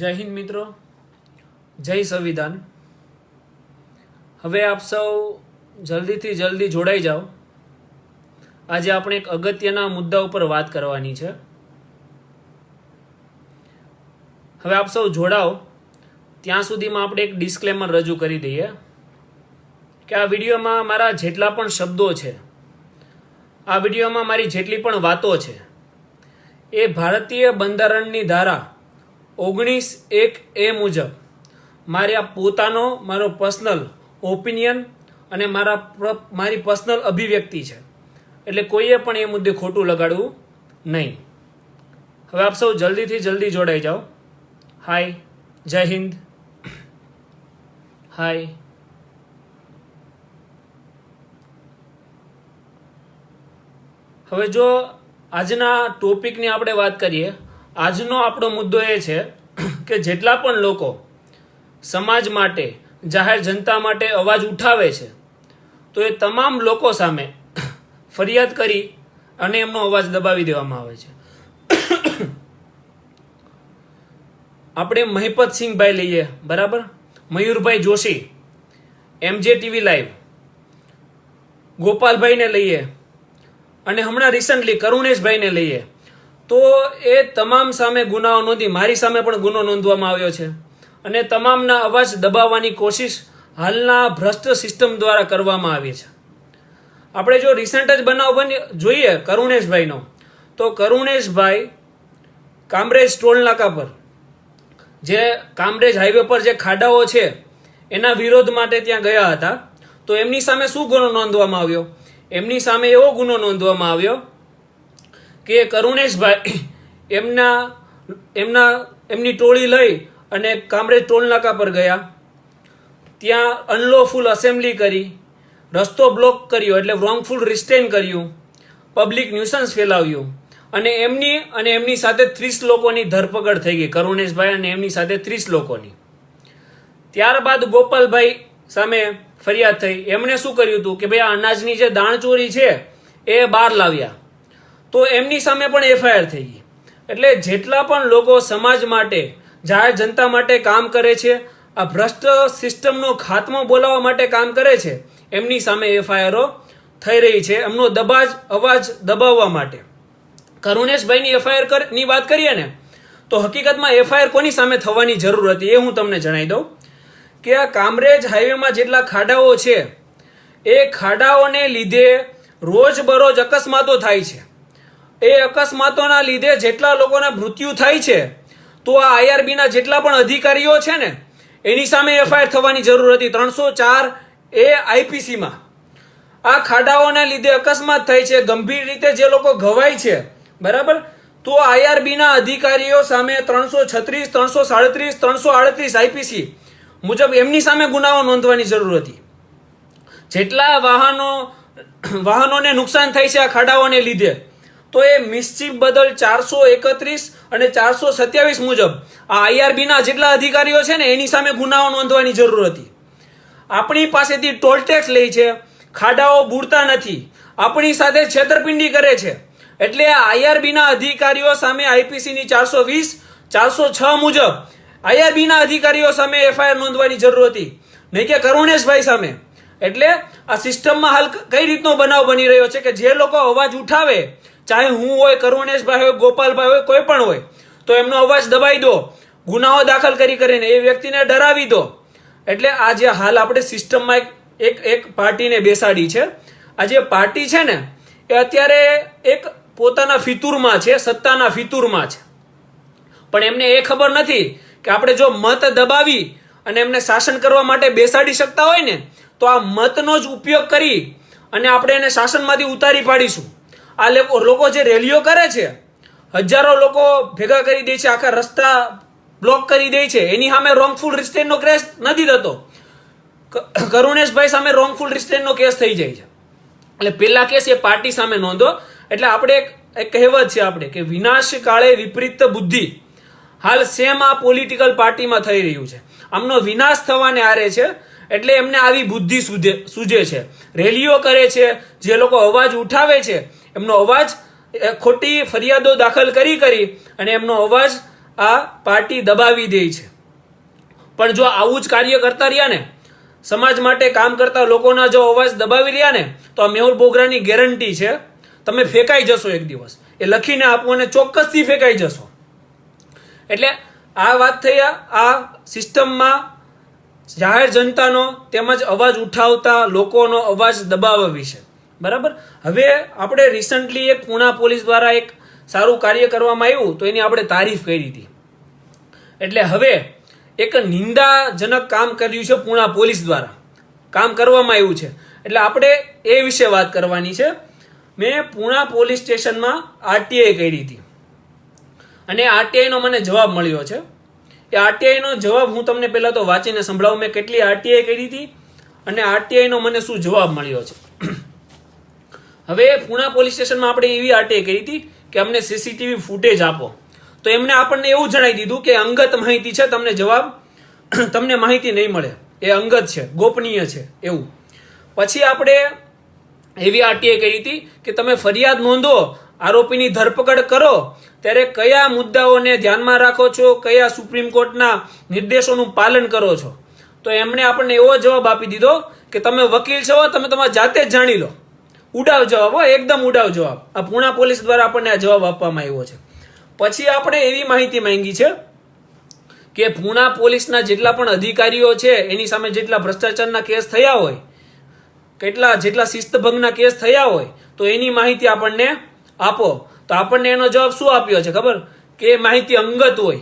જય હિન્દ મિત્રો. જય સંવિધાન. હવે આપ સૌ જલ્દીથી જલ્દી જોડાઈ જાઓ. આજે આપણે એક અગત્યના મુદ્દા ઉપર વાત કરવાની છે. હવે આપ સૌ જોડાઓ. ત્યાં સુધીમાં આપણે એક ડિસ્ક્લેમર રજૂ કરી દઈએ કે આ વિડીયોમાં મારા જેટલા પણ શબ્દો છે, આ વિડીયોમાં મારી જેટલી પણ વાતો છે, એ ભારતીય બંધારણની ધારા ઓગણીસ એક એ મુજબ મારે આ પોતાનો, મારો પર્સનલ ઓપિનિયન અને મારા મારી પર્સનલ અભિવ્યક્તિ છે. એટલે કોઈએ પણ એ મુદ્દે ખોટું લગાડવું નહીં. હવે આપ સૌ જલ્દીથી જલ્દી જોડાઈ જાઓ. હાય જય હિન્દ. હાય હવે જો આજના ટોપિકની આપણે વાત કરીએ આજનો આપણો મુદ્દો એ છે કે જેટલા પણ લોકો સમાજ માટે, જાહેર જનતા માટે અવાજ ઉઠાવે છે, તો એ તમામ લોકો સામે ફરિયાદ કરી અને એમનો અવાજ દબાવી દેવામાં આવે છે. આપણે મહિપતસિંહભાઈ લઈએ, બરાબર? મયુરભાઈ જોશી, એમજે ટીવી લાઈવ. ગોપાલભાઈને લઈએ અને હમણાં રિસન્ટલી કરુણેશભાઈને લઈએ. તો એ તમામ સામે ગુનાઓ નોંધી, મારી સામે પણ ગુનો નોંધવામાં આવ્યો છે. અને તમામના અવાજ દબાવવાની કોશિશ હાલના ભ્રષ્ટ સિસ્ટમ દ્વારા કરવામાં આવી છે. આપણે જો રિસેન્ટ જ બનાવ બની, જોઈએ કરુણેશભાઈનો. તો કરુણેશભાઈ કામરેજ ટોલ નાકા પર, જે કામરેજ હાઈવે પર જે ખાડાઓ છે, એના વિરોધ માટે ત્યાં ગયા હતા. તો એમની સામે શું ગુનો નોંધવામાં આવ્યો? એમની સામે એવો ગુનો નોંધવામાં આવ્યો કે કરુણેશભાઈ એમના એમના, એમની ટોળી લઈ અને કામરેજ ટોલનાકા પર ગયા. ત્યાં અનલોફુલ અસેમ્બલી કરી, રસ્તો બ્લોક કર્યો એટલે રોંગફુલ રિસ્ટેન કર્યું પબ્લિક ન્યુસન્સ ફેલાવ્યું. અને એમની અને એમની સાથે ત્રીસ લોકોની ધરપકડ થઈ ગઈ, કરુણેશભાઈ અને એમની સાથે ત્રીસ લોકોની. ત્યારબાદ ગોપાલભાઈ સામે ફરિયાદ થઈ. એમણે શું કર્યું હતું કે ભાઈ આ અનાજની જે દાણચોરી છે, એ બહાર લાવ્યા. તો એમની સામે પણ એફઆઈઆર થઈ ગઈ. એટલે જેટલા પણ લોકો સમાજ માટે, જાહેર જનતા માટે કામ કરે છે, આ ભ્રષ્ટ સિસ્ટમનો ખાત્મો બોલાવવા માટે કામ કરે છે, એમની સામે એફઆઈઆરો થઈ રહી છે. એમનો દબાજ, અવાજ દબાવવા માટે. કરુણેશભાઈની એફઆઈઆરની વાત કરીએ ને, તો હકીકતમાં એફઆઈઆર કોની સામે થવાની જરૂર હતી એ હું તમને જણાવી દઉં. કે આ કામરેજ હાઈવેમાં જેટલા ખાડાઓ છે, એ ખાડાઓને લીધે રોજબરોજ અકસ્માતો થાય છે. એ અકસ્માતોના લીધે જેટલા લોકોના મૃત્યુ થાય છે, તો આ આઈઆરબીના જેટલા પણ અધિકારીઓ છે ને, એની સામે એફઆઈઆર થવાની જરૂર હતી. ત્રણસો ચાર એ આઈપીસીમાં. આ ખાડાઓના લીધે અકસ્માત થાય છે. ગંભીર રીતે જે લોકો ઘવાય છે, બરાબર? તો આઈઆરબીના અધિકારીઓ સામે ત્રણસો છત્રીસ, ત્રણસો સાડત્રીસ, ત્રણસો આડત્રીસ આઈપીસી મુજબ એમની સામે ગુનાઓ નોંધવાની જરૂર હતી. જેટલા વાહનો, વાહનોને નુકસાન થાય છે આ ખાડાઓને લીધે તો એ મિસ્ચીફ બદલ ચારસો એકત્રીસ અને ચારસો સત્યાવીસ મુજબ આ આઈઆરબીના જેટલા અધિકારીઓ છે ને, એની સામે ગુનાઓ નોંધવાની જરૂર હતી. આપણી પાસેથી ટોલ ટેક્સ લે છે, ખાડાઓ બુડતા નથી, આપણી સાથે છેતરપિંડી કરે છે. એટલે આ આઈઆરબીના અધિકારીઓ સામે આઈપીસીની ચારસો વીસ, ચારસો છ મુજબ આઈઆરબીના અધિકારીઓ સામે એફઆઈઆર નોંધવાની જરૂર હતી. નહીં કે કરુણેશભાઈ સામે. એટલે આ સિસ્ટમમાં હાલ કઈ રીતનો બનાવ બની રહ્યો છે કે જે લોકો અવાજ ઉઠાવે ચાહે હું હોય, કરુણેશભાઈ હોય, ગોપાલભાઈ હોય, કોઈ પણ હોય, તો એમનો અવાજ દબાઈ દો, ગુનાઓ દાખલ કરી કરીને એ વ્યક્તિને ડરાવી દો. એટલે આ જે હાલ આપણે સિસ્ટમમાં એક એક પાર્ટીને બેસાડી છે. આ જે પાર્ટી છે ને, એ અત્યારે એક પોતાના ફિતુરમાં છે, સત્તાના ફિતુરમાં છે. પણ એમને એ ખબર નથી કે આપણે જો મત દબાવી અને એમને શાસન કરવા માટે બેસાડી શકતા હોય ને, તો આ મતનો જ ઉપયોગ કરી અને આપણે એને શાસનમાંથી ઉતારી પાડીશું. આ લોકો જે રેલીઓ કરે છે, હજારો લોકો ભેગા કરી દે છે, આખા રસ્તા બ્લોક કરી દે છે. એની સામે રોંગફુલ રિસ્ટેન્ડનો કેસ નથી થતો. કરુણેશભાઈ સામે રોંગફુલ રિસ્ટેન્ડનો કેસ થઈ જાય છે. એટલે પેલા કેસ એ પાર્ટી સામે નોંધો. એટલે આપણે એક કહેવત છે આપણે કે વિનાશ કાળે વિપરીત બુદ્ધિ. હાલ સેમ આ પોલિટિકલ પાર્ટીમાં થઈ રહ્યું છે. આમનો વિનાશ થવાને આરે છે. એટલે એમને આવી બુદ્ધિ સૂજે છે. રેલીઓ કરે છે. જે લોકો અવાજ ઉઠાવે છે એમનો અવાજ ખોટી ફરિયાદો દાખલ કરી કરી અને એમનો અવાજ આ પાર્ટી દબાવી દે છે. પણ જો આવું જ કાર્ય કરતા રહ્યા ને, સમાજ માટે કામ કરતા લોકોના જો અવાજ દબાવી રહ્યા ને, તો આ મેહુલ બોગરાની ગેરંટી છે. તમે ફેંકાઈ જશો એક દિવસ. એ લખીને આપો અને ચોક્કસથી ફેંકાઈ જશો. એટલે આ વાત થઈ, આ- સિસ્ટમમાં જાહેર જનતાનો તેમજ અવાજ ઉઠાવતા લોકોનો અવાજ દબાવવા વિશે બરાબર? હવે આપણે રિસન્ટલી એક પુણા પોલીસ દ્વારા એક સારું કાર્ય કરવામાં આવ્યું, તો એની આપણે તારીફ કરી હતી. એટલે હવે એક નિંદાજનક કામ કર્યું છે પુણા પોલીસ દ્વારા. કામ કરવામાં આવ્યું છે. એટલે આપણે એ વિશે વાત કરવાની છે. મેં પુણા પોલીસ સ્ટેશનમાં આરટીઆઈ કરી હતી. અને આરટીઆઈનો મને જવાબ મળ્યો છે. એ આરટીઆઈનો જવાબ હું તમને પહેલાં તો વાંચીને સંભળાવું, મેં કેટલી આરટીઆઈ કરી હતી અને આરટીઆઈનો મને શું જવાબ મળ્યો છે. હવે પુણા પોલીસ સ્ટેશનમાં આપણે એવી આરટીઆઈ કરી હતી કે અમને સીસીટીવી ફૂટેજ આપો. તો એમને આપણને એવું જણાવી દીધું કે અંગત માહિતી છે, તમને જવાબ તમને માહિતી નહીં મળે. એ અંગત છે, ગોપનીય છે, એવું. પછી આપણે એવી આરટીઆઈ કરી હતી કે તમે ફરિયાદ નોંધો, આરોપીની ધરપકડ કરો, ત્યારે કયા મુદ્દાઓને ધ્યાનમાં રાખો છો, કયા સુપ્રીમ કોર્ટના નિર્દેશોનું પાલન કરો છો? તો એમણે આપણને એવો જવાબ આપી દીધો કે તમે વકીલ છો, તમે તમારા જાતે જ જાણી લો. ઉડાવ જવાબ હોય એકદમ ઉડાવ જવાબ. આ પુણા પોલીસ દ્વારા આપણને આ જવાબ આપવામાં આવ્યો છે. પછી આપણે એવી માહિતી માંગી છે કે પુણા પોલીસના જેટલા પણ અધિકારીઓ છે, એની સામે જેટલા ભ્રષ્ટાચારના કેસ થયા હોય, કેટલા, જેટલા શિસ્તભંગના કેસ થયા હોય, તો એની માહિતી આપણને આપો. તો આપણને એનો જવાબ શું આપ્યો છે, ખબર? કે માહિતી અંગત હોય.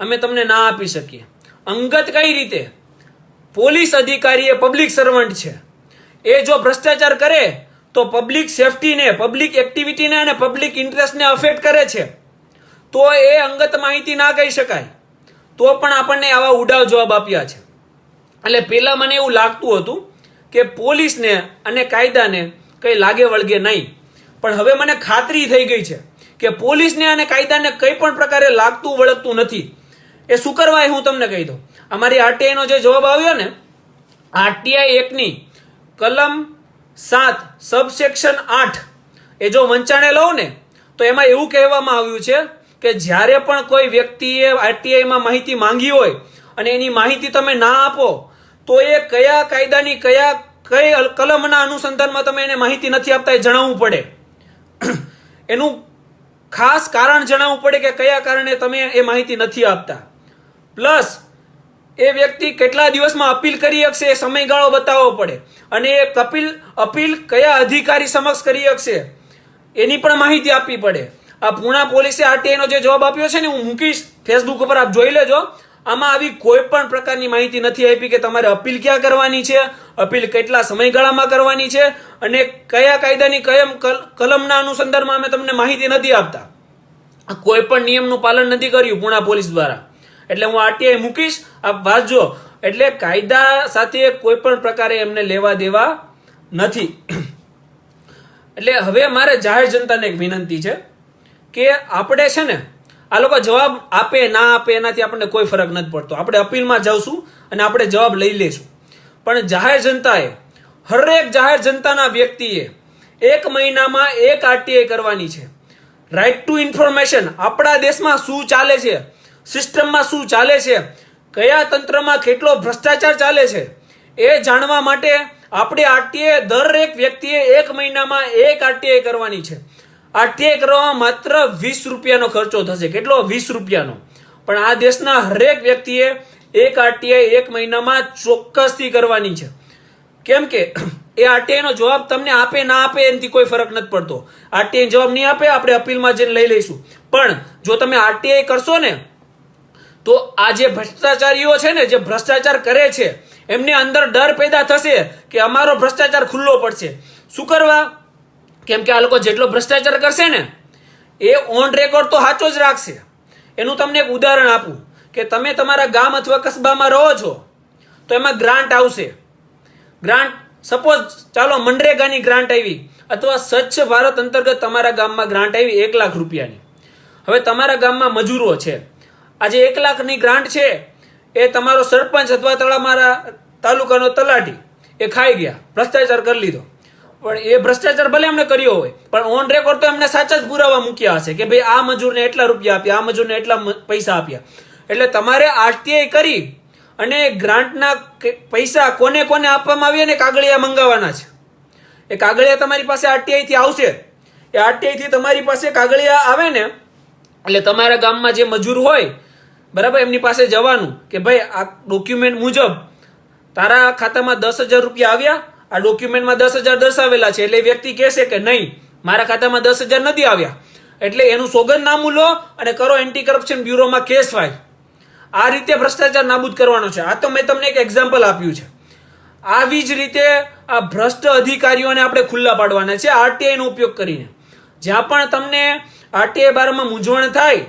અમે તમને ના આપી શકીએ. અંગત કઈ રીતે? પોલીસ અધિકારી એ પબ્લિક સર્વન્ટ છે. એ જો ભ્રષ્ટાચાર કરે તો પબ્લિક સેફટીને પબ્લિક એક્ટિવિટીને અને પબ્લિક ઇન્ટરેસ્ટને અફેક્ટ કરે છે. તો એ અંગત માહિતી ના કહી શકાય. તો પણ આપણને આવા ઉડાવ જવાબ આપ્યા છે. એટલે પહેલા મને એવું લાગતું હતું કે પોલીસને અને કાયદાને કંઈ લાગે વળગે નહીં. પણ હવે મને ખાતરી થઈ ગઈ છે કે પોલીસને અને કાયદાને કંઈ પણ પ્રકારે લાગતું વળગતું નથી. એ શું કરવા એ હું તમને કહી દઉં. અમારી આરટીઆઈનો જે જવાબ આવ્યો ને આરટીઆઈ એકની કલમ સાત, સબસેક્શન આઠ. એ જો વંચાણે લઉં ને, તો એમાં એવું કહેવામાં આવ્યું છે કે જ્યારે પણ કોઈ વ્યક્તિએ આરટીઆઈમાં માહિતી માંગી હોય અને એની માહિતી તમે ના આપો, તો એ કયા કાયદાની કયા, કઈ કલમના અનુસંધાનમાં તમે એને માહિતી નથી આપતા એ જણાવવું પડે. એનું ખાસ કારણ જણાવવું પડે કે કયા કારણે તમે એ માહિતી નથી આપતા. પ્લસ એ વ્યક્તિ કેટલા દિવસમાં અપીલ કરી શકશે? એ સમયગાળો બતાવવો પડે. અને એ કપિલ, અપીલ કયા અધિકારી સમક્ષ કરી શકશે? એની પણ માહિતી આપવી પડે. આ પુણા પોલીસે આરટીઆઈનો જે જવાબ આપ્યો છે ને, હું મૂકીશ ફેસબુક ઉપર આપ જોઈ લેજો. આમાં આવી કોઈ પણ પ્રકારની માહિતી નથી આપી કે તમારે અપીલ ક્યાં કરવાની છે, અપીલ કેટલા સમયગાળામાં કરવાની છે, અને કયા કાયદાની કયમ, કલ- કલમના અનુસંધાનમાં અમે તમને માહિતી નથી આપતા. કોઈ પણ નિયમનું પાલન નથી કર્યું પુણા પોલીસ દ્વારા. એટલે હું આરટીઆઈ મૂકીશ. આપ વાંચજો એટલે કાયદા સાથે કોઈ પણ પ્રકારે એમને લેવા દેવા નથી. એટલે હવે મારે જાહેર જનતાને એક વિનંતી છે કે આપણે છે ને આ લોકો જવાબ આપે, ના આપે, એનાથી આપણને કોઈ ફરક નથી પડતો. આપણે અપીલમાં જવશું અને આપણે જવાબ લઈ લઈશું પણ જાહેર જનતાએ, હરેક જાહેર જનતાના વ્યક્તિએ એક મહિનામાં એક આરટીઆઈ કરવાની છે. રાઈટ ટુ ઇન્ફોર્મેશન આપણા દેશમાં શું ચાલે છે? સિસ્ટમમાં શું ચાલે છે? કયા તંત્રમાં કેટલો ભ્રષ્ટાચાર ચાલે છે? એ જાણવા માટે આપણે આરટીઆઈ દરેક વ્યક્તિએ એક મહિનામાં એક આરટીઆઈ કરવાની છે. આરટીઆઈ કરવામાં માત્ર વીસ રૂપિયાનો ખર્ચો થશે. કેટલો? વીસ રૂપિયાનો. પણ આ દેશના હરેક વ્યક્તિએ એક આરટીઆઈ એક મહિનામાં ચોક્કસથી કરવાની છે. કેમ કે એ આરટીઆઈનો જવાબ તમને આપે, ના આપે એનાથી કોઈ ફરક નથી પડતો. આરટીઆઈ જવાબ નહીં આપે, આપણે અપીલમાં જઈને લઈ લઈશું. પણ જો તમે આરટીઆઈ કરશો ને તો આ જે ભ્રષ્ટાચારીઓ છે ને, જે ભ્રષ્ટાચાર કરે છે, એમને અંદર ડર પેદા થશે કે અમારો ભ્રષ્ટાચાર ખુલ્લો પડશે. શું કરવા? કેમ કે આ લોકો જેટલો ભ્રષ્ટાચાર કરશે ને, એ ઓન રેકોર્ડ તો સાચો જ રાખશે. એનું તમને એક ઉદાહરણ આપું, કે તમે તમારા ગામ અથવા કસ્બામાં રહો છો, તો એમાં ગ્રાન્ટ આવશે. ગ્રાન્ટ સપોઝ ચાલો મનરેગાની ગ્રાન્ટ આવી, અથવા સ્વચ્છ ભારત અંતર્ગત તમારા ગામમાં ગ્રાન્ટ આવી એક લાખ રૂપિયાની. હવે તમારા ગામમાં મજૂરો છે. આજે એક લાખની ગ્રાન્ટ છે. એ તમારો સરપંચ અથવા તળામારા તાલુકાનો તલાટી. એ ખાઈ ગયા. ભ્રષ્ટાચાર કરી લીધો. પણ એ ભ્રષ્ટાચાર ભલે એમણે કર્યો હોય, પણ ઓન રેકોર્ડ તો એમને સાચા જ પુરાવા મૂક્યા હશે કે ભાઈ આ મજૂરને એટલા રૂપિયા આપ્યા, આ મજૂરને એટલા પૈસા આપ્યા. એટલે તમારે આરટીઆઈ કરી અને ગ્રાન્ટના પૈસા કોને કોને આપવામાં આવ્યા ને કાગળિયા મંગાવવાના છે. એ કાગળિયા તમારી પાસે આરટીઆઈ થી આવશે. એ આરટીઆઈ થી તમારી પાસે કાગળિયા આવે ને, એટલે તમારા ગામમાં જે મજૂર હોય બરાબર? એમની પાસે જવાનું કે ભાઈ, આ ડોક્યુમેન્ટ મુજબ તારા ખાતામાં દસ હજાર રૂપિયા આવ્યા, આ ડોક્યુમેન્ટમાં દસ હજાર દર્શાવેલા છે. એટલે વ્યક્તિ કહેશે કે નહીં, મારા ખાતામાં દસ હજાર નથી આવ્યા. એટલે એનું સોગંદનામું લો અને કરો એન્ટી કરપ્શન બ્યુરોમાં કેસ ફાઇલ આ રીતે ભ્રષ્ટાચાર નાબૂદ કરવાનો છે. આ તો મેં તમને એક એક્ઝામ્પલ આપ્યું છે. આવી જ રીતે આ ભ્રષ્ટ અધિકારીઓને આપણે ખુલ્લા પાડવાના છે આરટીઆઈનો ઉપયોગ કરીને. જ્યાં પણ તમને આરટીઆઈ બારમાં મૂંઝવણ થાય,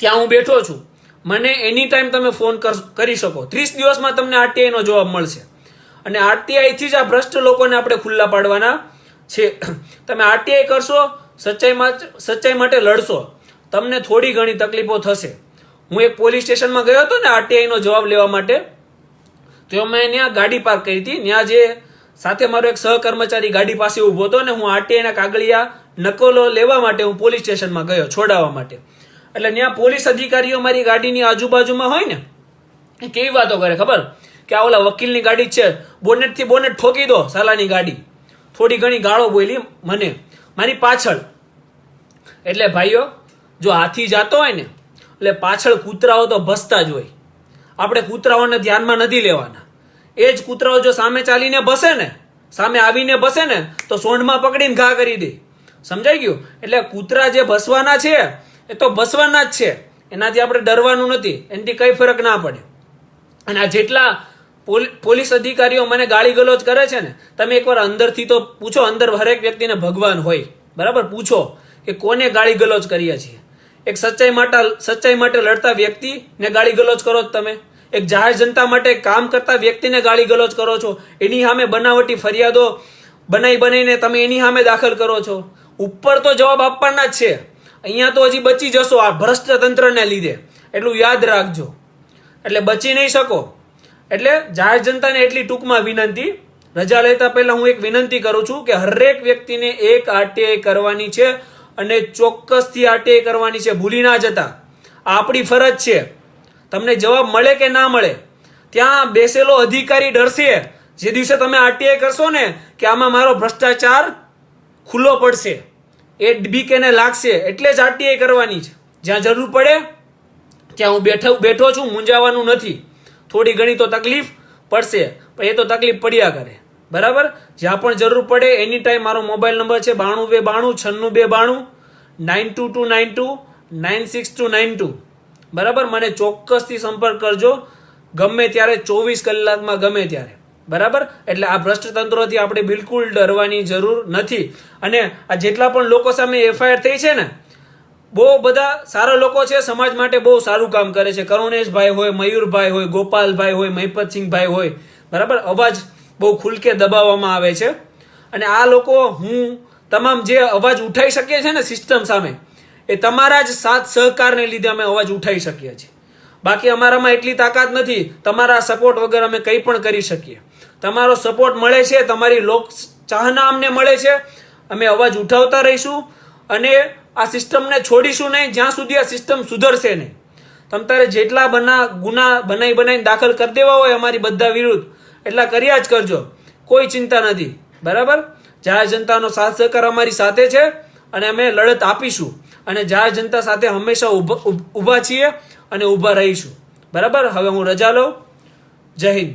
ત્યાં હું બેઠો છું. મને એની ટાઈમ તમે ફોન કર- શકો. ત્રીસ દિવસમાં તમને આરટીઆઈ નો જવાબ મળશે. અને આરટીઆઈ થી જ આ ભ્રષ્ટ લોકોને આપણે ખુલ્લા પાડવાના છે. તમે આરટીઆઈ કરશો સચ્ચાઈમાં સચ્ચાઈ માટે લડશો. તમને થોડી ઘણી તકલીફો થશે. હું એક પોલીસ સ્ટેશનમાં ગયો હતો ને આરટીઆઈ નો જવાબ લેવા માટે, તો મેં ત્યાં ગાડી પાર્ક કરી હતી. ત્યાં જે સાથે મારો એક સહકર્મચારી ગાડી પાસે ઊભો હતો ને હું આરટીઆઈ ના કાગળિયા નકલો લેવા માટે હું પોલીસ સ્ટેશનમાં ગયો, છોડાવવા માટે. એટલે ત્યાં પોલીસ અધિકારીઓ મારી ગાડીની આજુબાજુમાં હોય ને, એ કેવી વાતો કરે ખબર? કે આ ઓલા વકીલની ગાડી છે, બોનેટથી બોનેટ ઠોકી દો સાલાની ગાડી. થોડી ઘણી ગાળો બોલી મને. મારી પાછળ, એટલે ભાઈઓ, જો હાથી જાતો હોય ને, એટલે પાછળ કૂતરાઓ તો ભસતા જ હોય. આપણે કૂતરાઓને ધ્યાનમાં નથી લેવાના. એ જ કૂતરાઓ જો સામે ચાલીને બસે ને, સામે આવીને બસે ને, તો સોંઢમાં પકડીને ઘા કરી દે. સમજાઈ ગયું? એટલે કૂતરા જે ભસવાના છે એ તો ભસવાના જ છે. એનાથી આપણે ડરવાનું નથી. એનાથી કઈ ફરક ના પડે. અને આ જેટલા પોલ- પોલીસ અધિકારીઓ મને ગાળી ગલોચ કરે છે ને, તમે એકવાર અંદરથી તો પૂછો, અંદર હરેક વ્યક્તિને ભગવાન હોય. બરાબર? પૂછો કે કોને ગાળી ગલોચ કરીએ છીએ? એક સચ્ચાઈ માટે સચ્ચાઈ માટે લડતા વ્યક્તિને ગાળી ગલોચ કરો જ તમે. એક જાહેર જનતા માટે કામ કરતા વ્યક્તિને ગાળી ગલોચ કરો છો. એની સામે બનાવટી ફરિયાદો બનાવી બનાવીને તમે એની સામે દાખલ કરો છો. ઉપર તો જવાબ આપવાના જ છે. અહીંયા તો હજી બચી જશો આ ભ્રષ્ટ તંત્રને લીધે. એટલું યાદ રાખજો. એટલે બચી નહીં શકો. એટલે જાહેર જનતાને એટલી ટૂંકમાં વિનંતી. રજા લેતા પહેલા હું એક વિનંતી કરું છું કે હરેક વ્યક્તિને એક આરટીઆઈ કરવાની છે અને ચોક્કસથી આરટીઆઈ કરવાની છે. ભૂલી ના જતા. આપણી ફરજ છે. તમને જવાબ મળે કે ના મળે? ત્યાં બેસેલો અધિકારી ડરશે. જે દિવસે તમે આરટીઆઈ કરશો ને, કે આમાં મારો ભ્રષ્ટાચાર ખુલ્લો પડશે. એ બીકેને લાગશે એટલે જ આરટીઆઈ કરવાની છે. જ્યાં જરૂર પડે, ત્યાં હું બેઠો બેઠો છું, મૂંઝાવાનું નથી. થોડી ઘણી તો તકલીફ પડશે, પણ એ તો તકલીફ પડ્યા કરે. બરાબર? જ્યાં પણ જરૂર પડે, એની ટાઈમ મારો મોબાઈલ નંબર છે બાણું બે બાણું, છન્નું બે બાણું, nine two two nine two, nine six two nine two. બરાબર? મને ચોક્કસથી સંપર્ક કરજો. ગમે ત્યારે ચોવીસ કલાકમાં ગમે ત્યારે. બરાબર? એટલે આ ભ્રષ્ટ તંત્રોથી આપણે બિલકુલ ડરવાની જરૂર નથી. અને આ જેટલા પણ લોકો સામે એફઆઈઆર થઈ છે ને, બહુ બધા સારા લોકો છે, સમાજ માટે બહુ સારું કામ કરે છે. કરુણેશભાઈ હોય, મયુરભાઈ હોય, ગોપાલભાઈ હોય, મહિપતસિંહભાઈ હોય, બરાબર? અવાજ બહુ ખુલકે દબાવવામાં આવે છે. અને આ લોકો, હું તમામ જે અવાજ ઉઠાઈ શકીએ છે ને સિસ્ટમ સામે, એ તમારા જ સાથ સહકારને લીધે અમે અવાજ ઉઠાઈ શકીએ છીએ. બાકી અમારામાં એટલી તાકાત નથી. તમારા સપોર્ટ વગર અમે કંઈ પણ કરી શકીએ. તમારો સપોર્ટ મળે છે, તમારી લોક ચાહના અમને મળે છે, અમે અવાજ ઉઠાવતા રહીશું અને આ સિસ્ટમને છોડીશું નહીં, જ્યાં સુધી આ સિસ્ટમ સુધરશે નહીં. તમ તારે જેટલા બના ગુના બનાવી બનાવીને દાખલ કરી દેવા હોય અમારી બધા વિરુદ્ધ, એટલા કર્યા જ કરજો, કોઈ ચિંતા નથી. બરાબર? જાહેર જનતાનો સાથ સહકાર અમારી સાથે છે અને અમે લડત આપીશું અને જાહેર જનતા સાથે હંમેશા ઊભા છીએ અને ઊભા રહીશું. બરાબર? હવે હું રજા લઉં. જય હિન્દ.